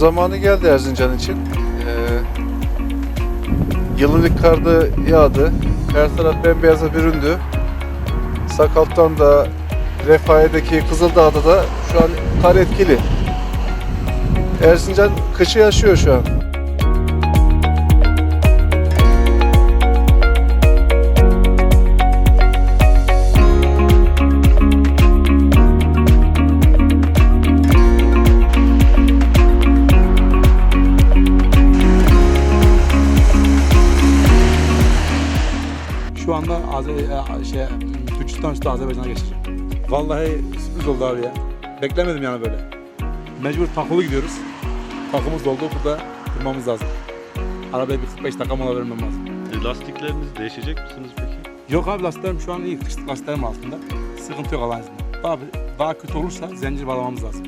Zamanı geldi Erzincan için. Ee, yılın ilk karda yağdı. Her taraf bembeyaza büründü. Sakalt'tan da Refahiye'deki Kızıldağ'da da şu an kar etkili. Erzincan kışı yaşıyor şu an. Şu anda Azer e, şey Türkistan üstü Azerbaycan'a geçeceğim. Vallahi sürpriz oldu abi ya. Beklemedim yani böyle. Mecbur takılı gidiyoruz. Takımız doldu. Burada durmamız lazım. Arabaya bir 45 dakika mola vermem lazım. E, Lastiklerinizi değişecek misiniz peki? Yok abi lastiklerim şu an iyi. Kışlık lastiklerim altında. Sıkıntı yok Allah'ın izniyle. Daha, daha kötü olursa zincir bağlamamız lazım.